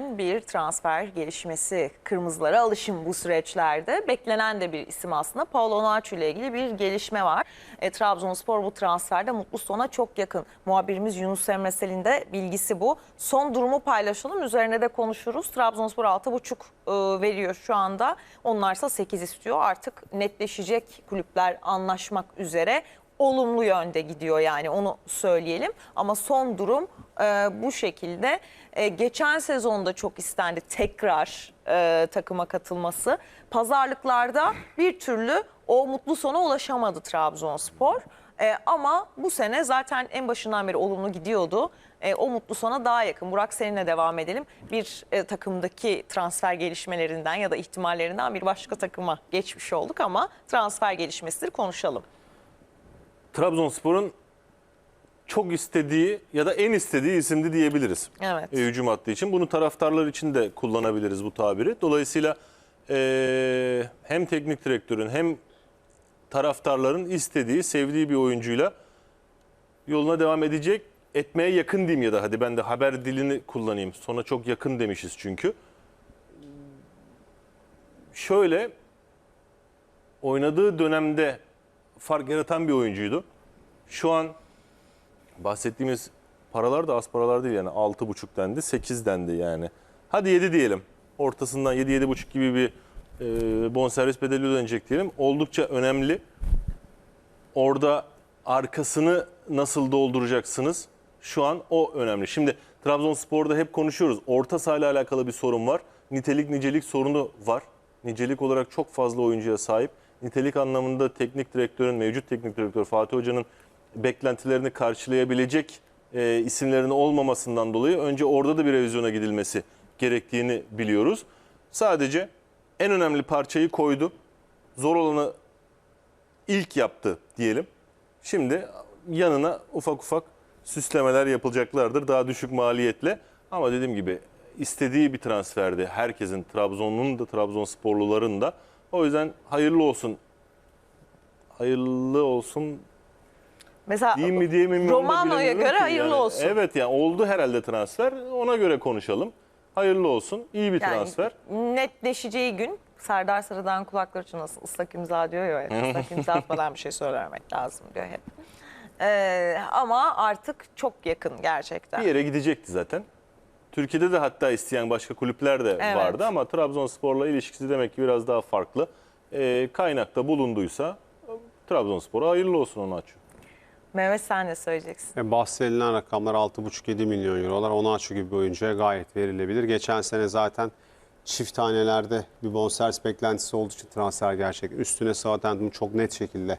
bir transfer gelişmesi. Kırmızılara alışım bu süreçlerde. Beklenen de bir isim aslında. Paulo Nacho ile ilgili bir gelişme var. E, Trabzonspor bu transferde mutlu sona çok yakın. Muhabirimiz Yunus Emre Sel'in de bilgisi bu. Son durumu paylaşalım. Üzerine de konuşuruz. Trabzonspor 6,5 e, veriyor şu anda. Onlarsa 8 istiyor. Artık netleşecek kulüpler anlaşmak üzere olumlu yönde gidiyor yani onu söyleyelim. Ama son durum e, bu şekilde. E, geçen sezonda çok istendi tekrar e, takıma katılması. Pazarlıklarda bir türlü o mutlu sona ulaşamadı Trabzonspor. E, ama bu sene zaten en başından beri olumlu gidiyordu. E, o mutlu sona daha yakın. Burak seninle devam edelim. Bir e, takımdaki transfer gelişmelerinden ya da ihtimallerinden bir başka takıma geçmiş olduk ama transfer gelişmesidir konuşalım. Trabzonspor'un çok istediği ya da en istediği isimdi diyebiliriz. Evet. E, hücum hattı için. Bunu taraftarlar için de kullanabiliriz bu tabiri. Dolayısıyla e, hem teknik direktörün hem taraftarların istediği, sevdiği bir oyuncuyla yoluna devam edecek. Etmeye yakın diyeyim ya da hadi ben de haber dilini kullanayım. Sona çok yakın demişiz çünkü. Şöyle oynadığı dönemde fark yaratan bir oyuncuydu. Şu an bahsettiğimiz paralar da az paralar değil yani 6,5 dendi 8 dendi yani. Hadi 7 diyelim. Ortasından 7-7,5 gibi bir e, bonservis bedeli ödenecek diyelim. Oldukça önemli. Orada arkasını nasıl dolduracaksınız? Şu an o önemli. Şimdi Trabzonspor'da hep konuşuyoruz. Orta sahayla alakalı bir sorun var. Nitelik nicelik sorunu var. Nicelik olarak çok fazla oyuncuya sahip. Nitelik anlamında teknik direktörün, mevcut teknik direktör Fatih Hoca'nın beklentilerini karşılayabilecek e, isimlerin olmamasından dolayı önce orada da bir revizyona gidilmesi gerektiğini biliyoruz. Sadece en önemli parçayı koydu. Zor olanı ilk yaptı diyelim. Şimdi yanına ufak ufak süslemeler yapılacaklardır daha düşük maliyetle. Ama dediğim gibi istediği bir transferdi. Herkesin Trabzon'un da Trabzonsporluların da. O yüzden hayırlı olsun. Hayırlı olsun Mesela diyeyim mi diyemem mi onu da Romano'ya bilemiyorum göre ki. hayırlı Yani olsun. Evet yani oldu herhalde transfer. Ona göre konuşalım. Hayırlı olsun. İyi bir Yani transfer. netleşeceği gün Serdar Sarı'dan kulakları çınlasın ıslak imza diyor ya. hep. Islak imza atmadan bir şey söylemek lazım diyor hep. Ee, ama artık çok yakın gerçekten. Bir yere gidecekti zaten. Türkiye'de de hatta isteyen başka kulüpler de Evet. vardı ama Trabzonspor'la ilişkisi demek ki biraz daha farklı. Ee, kaynakta bulunduysa Trabzonspor'a hayırlı olsun onu açıyor. Mehmet sen ne söyleyeceksin? E, bahsedilen rakamlar 6,5-7 milyon eurolar. Onaçu gibi bir oyuncuya gayet verilebilir. Geçen sene zaten çift tanelerde bir bonservis beklentisi olduğu için transfer gerçek. Üstüne Southampton çok net şekilde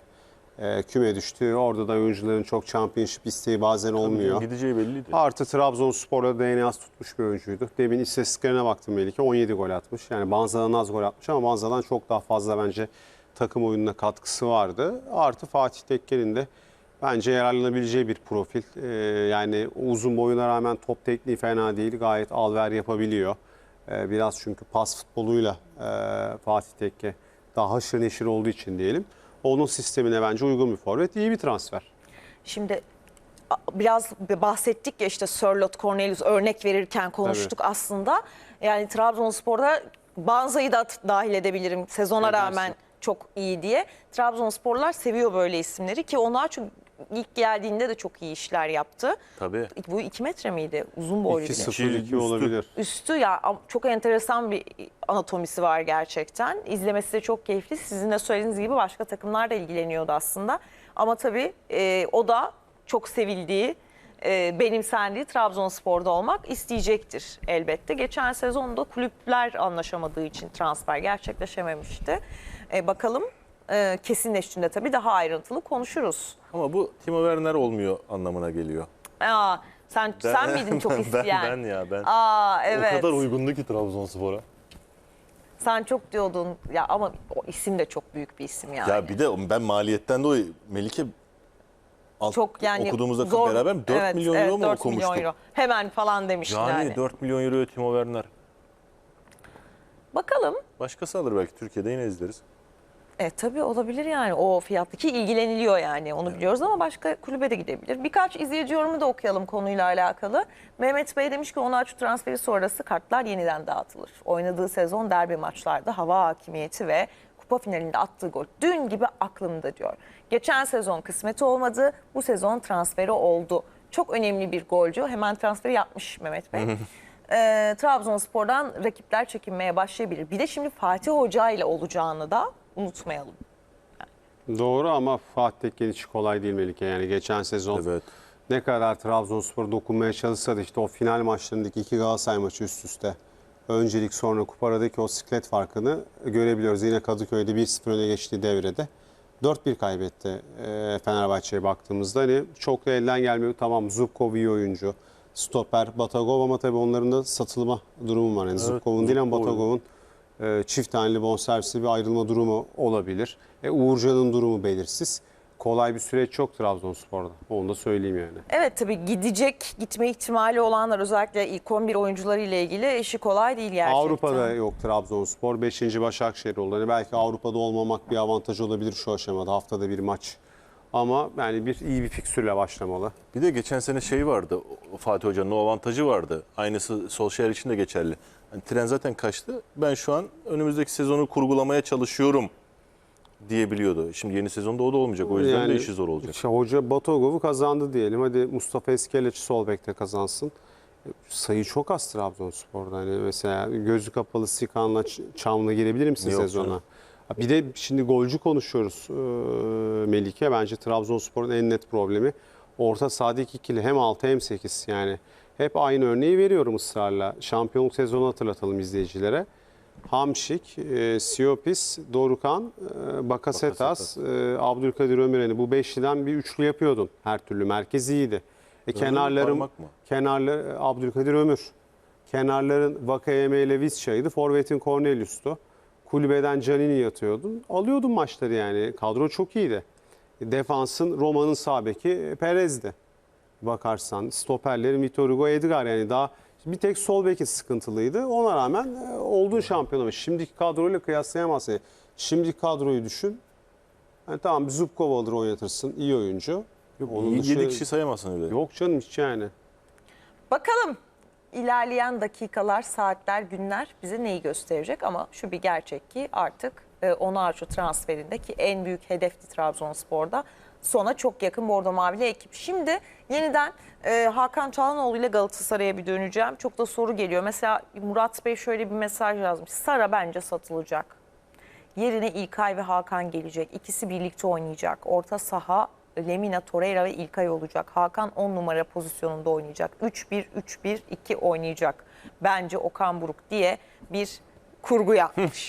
e, küme düştü. Orada da oyuncuların çok championship isteği bazen olmuyor. Gideceği belliydi. Artı Trabzonspor'da DNA'sı tutmuş bir oyuncuydu. Demin istatistiklerine baktım Melike. 17 gol atmış. Yani Banza'dan az gol atmış ama Banza'dan çok daha fazla bence takım oyununa katkısı vardı. Artı Fatih Tekke'nin de bence yararlanabileceği bir profil. Ee, yani uzun boyuna rağmen top tekniği fena değil. Gayet alver yapabiliyor. Ee, biraz çünkü pas futboluyla e, Fatih Tekke daha haşır neşir olduğu için diyelim. Onun sistemine bence uygun bir forvet. iyi bir transfer. Şimdi biraz bahsettik ya işte Sörlot Cornelius örnek verirken konuştuk aslında. Yani Trabzonspor'da Banza'yı da dahil edebilirim sezona Edersin. rağmen çok iyi diye. Trabzonsporlar seviyor böyle isimleri ki onlar çünkü ilk geldiğinde de çok iyi işler yaptı. Tabii. Bu iki metre miydi? Uzun boylu bir de. 2-0-2 Üstü. olabilir. Üstü ya çok enteresan bir anatomisi var gerçekten. İzlemesi de çok keyifli. Sizin de söylediğiniz gibi başka takımlar da ilgileniyordu aslında. Ama tabii e, o da çok sevildiği, e, benimsendiği Trabzonspor'da olmak isteyecektir elbette. Geçen sezonda kulüpler anlaşamadığı için transfer gerçekleşememişti. E, bakalım e, kesinleştiğinde tabii daha ayrıntılı konuşuruz. Ama bu Timo Werner olmuyor anlamına geliyor. Aa, sen sen miydin çok isteyen? ben, ben ya ben. Aa evet. O kadar uygundu ki Trabzonspor'a. Sen çok diyordun ya ama o isim de çok büyük bir isim yani. Ya bir de ben maliyetten dolayı Melike alt, çok yani okuduğumuzda zor. beraber 4 Evet, milyon evet, euro mu 4 okumuştuk? milyon euro. Hemen falan demiştin Yani, yani. 4 milyon euro Timo Werner. Bakalım Başkası alır belki Türkiye'de yine izleriz. E tabii olabilir yani o fiyattaki ilgileniliyor yani onu biliyoruz ama başka kulübe de gidebilir. Birkaç izleyici yorumu da okuyalım konuyla alakalı. Mehmet Bey demiş ki Onaçu transferi sonrası kartlar yeniden dağıtılır. Oynadığı sezon derbi maçlarda hava hakimiyeti ve kupa finalinde attığı gol dün gibi aklımda diyor. Geçen sezon kısmeti olmadı bu sezon transferi oldu. Çok önemli bir golcü hemen transferi yapmış Mehmet Bey. e, Trabzonspor'dan rakipler çekinmeye başlayabilir. Bir de şimdi Fatih Hoca ile olacağını da unutmayalım. Doğru ama Fatih Tekke hiç kolay değil Melike. Yani geçen sezon Evet. ne kadar Trabzonspor dokunmaya çalışsa da işte o final maçlarındaki iki Galatasaray maçı üst üste. Öncelik sonra kuparadaki o siklet farkını görebiliyoruz. Yine Kadıköy'de 1-0 öne geçtiği devrede 4-1 kaybetti e, Fenerbahçe'ye baktığımızda. Hani çok da elden gelmiyor. Tamam Zubkov iyi oyuncu. Stoper Batagov ama tabii onların da satılma durumu var. Yani Zubkov'un değil ama Zubkov. Batagov'un e, çift taneli bonservisi bir ayrılma durumu olabilir. E, Uğurcan'ın durumu belirsiz. Kolay bir süreç yok Trabzonspor'da. Onu da söyleyeyim yani. Evet tabii gidecek, gitme ihtimali olanlar özellikle ilk 11 oyuncuları ile ilgili işi kolay değil gerçekten. Avrupa'da yok Trabzonspor. 5. Başakşehir oldu. Hani belki Avrupa'da olmamak bir avantaj olabilir şu aşamada. Haftada bir maç. Ama yani bir iyi bir fikstürle başlamalı. Bir de geçen sene şey vardı. Fatih Hoca'nın o avantajı vardı. Aynısı Solskjaer için de geçerli. Hani tren zaten kaçtı. Ben şu an önümüzdeki sezonu kurgulamaya çalışıyorum diyebiliyordu. Şimdi yeni sezonda o da olmayacak. O yüzden de işi zor olacak. işte hoca Batogov'u kazandı diyelim. Hadi Mustafa Eskeleç sol bekte kazansın. E, Sayı çok az Trabzonspor'da. Hani mesela gözü kapalı Sikan'la Çam'la girebilir misin Yok sezona? canım. Bir de şimdi golcü konuşuyoruz ee, Melike. Bence Trabzonspor'un en net problemi orta sahadaki ikili hem 6 hem 8 yani. Hep aynı örneği veriyorum ısrarla. Şampiyonluk sezonu hatırlatalım izleyicilere. Hamşik, e, Siopis, Dorukan, e, Bakasetas, e, Abdülkadir Ömüreni bu beşliden bir üçlü yapıyordun. Her türlü merkez iyiydi. E, kenarlarım mı? kenarlar Abdülkadir Ömür. Kenarların Vakayeme ile Visca'ydı. Forvet'in Cornelius'tu. Kulübeden Canini yatıyordun. Alıyordun maçları yani. Kadro çok iyiydi. Defansın Roma'nın sağ beki Perez'di. Bakarsan stoperlerin Vitor Hugo Edgar yani daha bir tek sol beki sıkıntılıydı. Ona rağmen e, olduğun şampiyon ama şimdiki kadroyla kıyaslayamazsın. Yani Şimdiki kadroyu düşün. Yani tamam bir Zubkov alır oynatırsın. iyi oyuncu. Onun 7 dışı- kişi sayamazsın öyle. Yok canım hiç yani. Bakalım ilerleyen dakikalar, saatler, günler bize neyi gösterecek ama şu bir gerçek ki artık e, Onaçu transferindeki en büyük hedefti Trabzonspor'da. Sona çok yakın Bordo Mavili ekip. Şimdi yeniden e, Hakan Çalhanoğlu ile Galatasaray'a bir döneceğim. Çok da soru geliyor. Mesela Murat Bey şöyle bir mesaj yazmış. Sara bence satılacak. Yerine İlkay ve Hakan gelecek. İkisi birlikte oynayacak. Orta saha Lemina Torreira ve İlkay olacak. Hakan 10 numara pozisyonunda oynayacak. 3-1-3-1-2 oynayacak. Bence Okan Buruk diye bir kurgu yapmış.